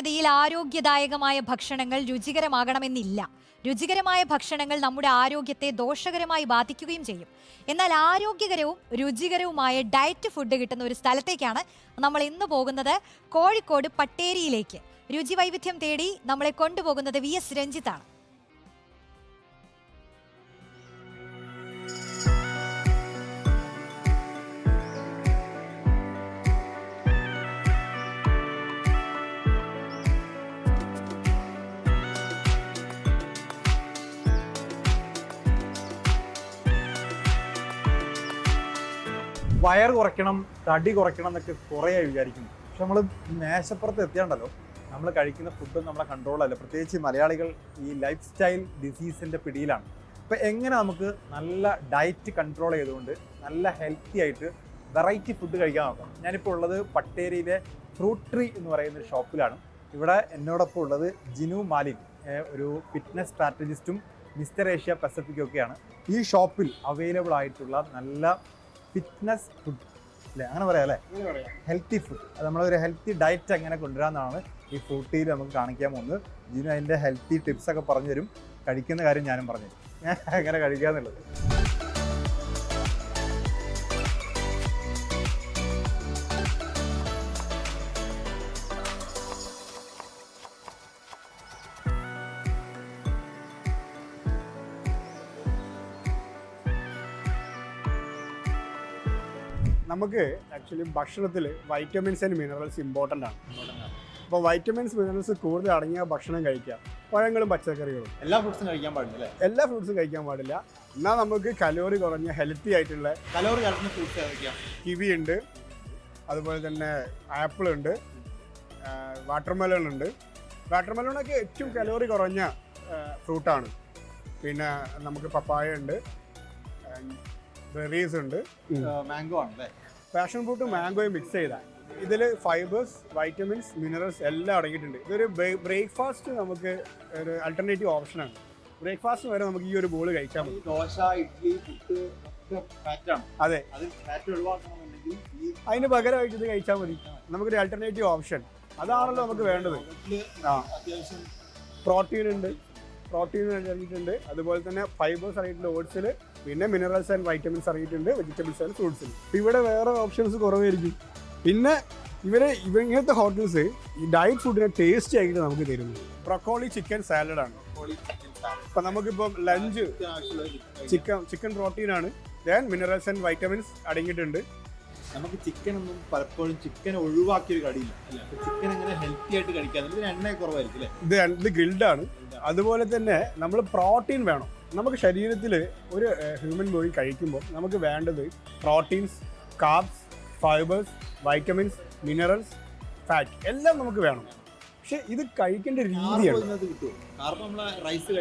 സാധാരണഗതിയിൽ ആരോഗ്യദായകമായ ഭക്ഷണങ്ങൾ രുചികരമാകണമെന്നില്ല. രുചികരമായ ഭക്ഷണങ്ങൾ നമ്മുടെ ആരോഗ്യത്തെ ദോഷകരമായി ബാധിക്കുകയും ചെയ്യും. എന്നാൽ ആരോഗ്യകരവും രുചികരവുമായ ഡയറ്റ് ഫുഡ് കിട്ടുന്ന ഒരു സ്ഥലത്തേക്കാണ് നമ്മൾ ഇന്ന് പോകുന്നത് കോഴിക്കോട് പട്ടേരിയിലേക്ക്. രുചി വൈവിധ്യം തേടി നമ്മളെ കൊണ്ടുപോകുന്നത് വി എസ് രഞ്ജിത്താണ്. വയർ കുറയ്ക്കണം തടി കുറയ്ക്കണം എന്നൊക്കെ കുറേ വിചാരിക്കുന്നു. പക്ഷെ നമ്മൾ മേശപ്പുറത്ത് എത്തിയാണ്ടല്ലോ നമ്മൾ കഴിക്കുന്ന ഫുഡ് നമ്മളെ കൺട്രോളല്ല പ്രത്യേകിച്ച് മലയാളികൾ ഈ ലൈഫ് സ്റ്റൈൽ ഡിസീസിന്റെ പിടിയിലാണ്. അപ്പോൾ എങ്ങനെ നമുക്ക് നല്ല ഡയറ്റ് കൺട്രോൾ ചെയ്തുകൊണ്ട് നല്ല ഹെൽത്തി ആയിട്ട് വെറൈറ്റി ഫുഡ് കഴിക്കാൻ നോക്കാം. ഞാനിപ്പോൾ ഉള്ളത് പട്ടേരിയിലെ ഫ്രൂട്ട് ട്രീ എന്ന് പറയുന്ന ഒരു ഷോപ്പിലാണ് ഇവിടെ എന്നോടൊപ്പം ഉള്ളത് ജിനു മാലിൻ ഒരു ഫിറ്റ്നസ് സ്ട്രാറ്റജിസ്റ്റും മിസ്റ്റർ ഏഷ്യ പസഫിക്കും ഒക്കെയാണ്. ഈ ഷോപ്പിൽ അവൈലബിൾ ആയിട്ടുള്ള നല്ല ഫിറ്റ്നസ് ഫുഡ് അല്ലേ? അങ്ങനെ പറയാം അല്ലേ? ഹെൽത്തി ഫുഡ് അത് നമ്മളൊരു ഹെൽത്തി ഡയറ്റ് എങ്ങനെ കൊണ്ടുവരാമെന്നാണ് ഈ ഫ്രൂട്ടിയിൽ നമുക്ക് കാണിക്കാൻ പോകുന്നത്. ജിനു അതിന്റെ ഹെൽത്തി ടിപ്സൊക്കെ പറഞ്ഞു തരും കഴിക്കുന്ന കാര്യം ഞാനും പറഞ്ഞു തരും ഞാൻ എങ്ങനെ നമുക്ക് ആക്ച്വലി ഭക്ഷണത്തിൽ വൈറ്റമിൻസ് ആൻഡ് മിനറൽസ് ഇമ്പോർട്ടന്റ് ആണ്. അപ്പോൾ വൈറ്റമിൻസ് മിനറൽസ് കൂടുതൽ അടങ്ങിയ ഭക്ഷണം കഴിക്കുക. പഴങ്ങളും പച്ചക്കറികളും. എല്ലാ ഫ്രൂട്ട്സും കഴിക്കാൻ പാടില്ല എല്ലാ ഫ്രൂട്ട്സും കഴിക്കാൻ പാടില്ല. എന്നാൽ നമുക്ക് കലോറി കുറഞ്ഞ ഹെൽത്തി ആയിട്ടുള്ള കലോറി കലർന്ന ഫ്രൂട്ട്സ് കഴിക്കാം കിവി ഉണ്ട് അതുപോലെ തന്നെ ആപ്പിൾ ഉണ്ട്. വാട്ടർമെലൺ ഉണ്ട്. വാട്ടർമെലണൊക്കെ ഏറ്റവും കലോറി കുറഞ്ഞ ഫ്രൂട്ടാണ് പിന്നെ നമുക്ക് പപ്പായ ഉണ്ട്. ബെറീസ് ഉണ്ട്. മാംഗോ ആണ് അല്ലേ പാഷൻ ഫ്രൂട്ട് മാംഗോയും മിക്സ് ചെയ്താൽ ഇതിൽ ഫൈബേഴ്സ് വൈറ്റമിൻസ് മിനറൽസ് എല്ലാം അടങ്ങിയിട്ടുണ്ട്. ഇതൊരു ബ്രേക്ക്ഫാസ്റ്റ് നമുക്ക് ഒരു അൾട്ടർനേറ്റീവ് ഓപ്ഷനാണ് ബ്രേക്ക്ഫാസ്റ്റ് വരെ നമുക്ക് ഈ ഒരു ബോൾ കഴിക്കാൻ മതി. ദോശ ഇഡ്ഡലി പുട്ട് അതെ. അതിന് പകരമായിട്ട് ഇത് കഴിച്ചാൽ മതി. നമുക്കൊരു അൾട്ടർനേറ്റീവ് ഓപ്ഷൻ അതാണല്ലോ നമുക്ക് വേണ്ടത്. ആ. പ്രോട്ടീൻ ഉണ്ട്. പ്രോട്ടീൻ അടങ്ങിയിട്ടുണ്ട്. അതുപോലെ തന്നെ ഫൈബേഴ്സ് അടങ്ങിയിട്ടുണ്ട് ഓട്സിൽ പിന്നെ മിനറൽസ് ആൻഡ് വൈറ്റമിൻസ് അടങ്ങിയിട്ടുണ്ട് വെജിറ്റബിൾസ് ആൻഡ് ഫ്രൂട്ട്സിൽ ഇവിടെ വേറെ ഓപ്ഷൻസ് കുറവായിരിക്കും. പിന്നെ ഇവരെ ഇവ ഇങ്ങനത്തെ ഹോട്ടൽസ് ഈ ഡയറ്റ് ഫുഡിനെ ടേസ്റ്റ് ആയിട്ട് നമുക്ക് തരുന്നു. ബ്രൊക്കോളി ചിക്കൻ സാലഡ് സാലഡാണ് ഇപ്പം നമുക്കിപ്പം ലഞ്ച് ചിക്കൻ ചിക്കൻ പ്രോട്ടീൻ ആണ്. ദെൻ മിനറൽസ് ആൻഡ് വൈറ്റമിൻസ് അടങ്ങിയിട്ടുണ്ട്. നമുക്ക് ചിക്കൻ ഒന്നും പലപ്പോഴും ചിക്കൻ ഒഴിവാക്കിയ ഒരു കടിയില്ല. ചിക്കൻ എങ്ങനെ ഹെൽത്തി ആയിട്ട് കഴിക്കാൻ ഇതിന് എണ്ണ കുറവായിരിക്കും ഇത് ഗ്രിൽഡാണ് അതുപോലെ തന്നെ നമ്മൾ പ്രോട്ടീൻ വേണം. നമുക്ക് ശരീരത്തിൽ ഒരു ഹ്യൂമൻ ബോഡി കഴിക്കുമ്പോൾ നമുക്ക് വേണ്ടത് proteins carbs fibres vitamins minerals fat എല്ലാം നമുക്ക് വേണം. പക്ഷെ ഇത് കഴിക്കേണ്ട രീതിയാണ് റൈസ്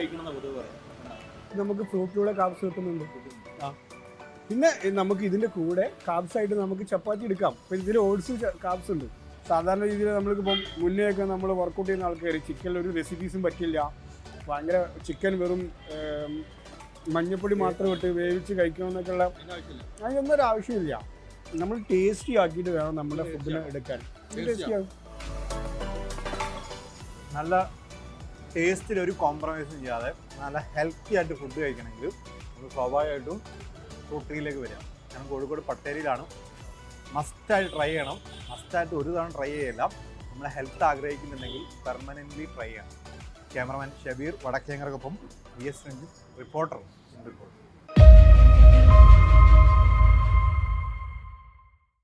നമുക്ക് ഫ്രൂട്ടിലൂടെ കാർബ്സ് കിട്ടുന്നുണ്ട്. ആ. പിന്നെ നമുക്ക് ഇതിന്റെ കൂടെ കാർബ്സ് ആയിട്ട് നമുക്ക് ചപ്പാത്തി എടുക്കാം. ഇപ്പം ഇതിൽ ഓട്സ് കാർബ്സ് ഉണ്ട്. സാധാരണ രീതിയിൽ നമ്മൾക്കിപ്പം മുന്നേ ഒക്കെ നമ്മൾ വർക്കൗട്ട് ചെയ്യുന്ന ആൾക്കാർ ചിക്കനിൽ ഒരു റെസിപ്പീസും പറ്റില്ല. ഭയങ്കര ചിക്കൻ വെറും മഞ്ഞപ്പൊടി മാത്രം ഇട്ട് വേവിച്ച് കഴിക്കണമെന്നൊക്കെയുള്ള ഉള്ള അതിനൊന്നും ഒരു ആവശ്യമില്ല. നമ്മൾ ടേസ്റ്റി ആക്കിയിട്ട് വേണം നമ്മുടെ ഫുഡിനെ എടുക്കാൻ. നല്ല ടേസ്റ്റിൽ ഒരു കോംപ്രമൈസും ചെയ്യാതെ നല്ല ഹെൽത്തി ആയിട്ട് ഫുഡ് കഴിക്കണമെങ്കിൽ നമുക്ക് സ്വാഭാവികമായിട്ടും ഫ്രൂട്ടിയിലേക്ക് വരാം ഞാൻ കോഴിക്കോട് പട്ടേരിയിലാണ്. മസ്റ്റായിട്ട് ട്രൈ ചെയ്യണം. മസ്റ്റായിട്ട് ഒരു തവണ ട്രൈ ചെയ്യല്ല. നമ്മളെ ഹെൽത്ത് ആഗ്രഹിക്കുന്നുണ്ടെങ്കിൽ പെർമനന്റ്ലി ട്രൈ ചെയ്യണം. ക്യാമറമാൻ ഷബീർ വടക്കേങ്ങർക്കൊപ്പം ബി എസ് രഞ്ജിത്ത് റിപ്പോർട്ടർ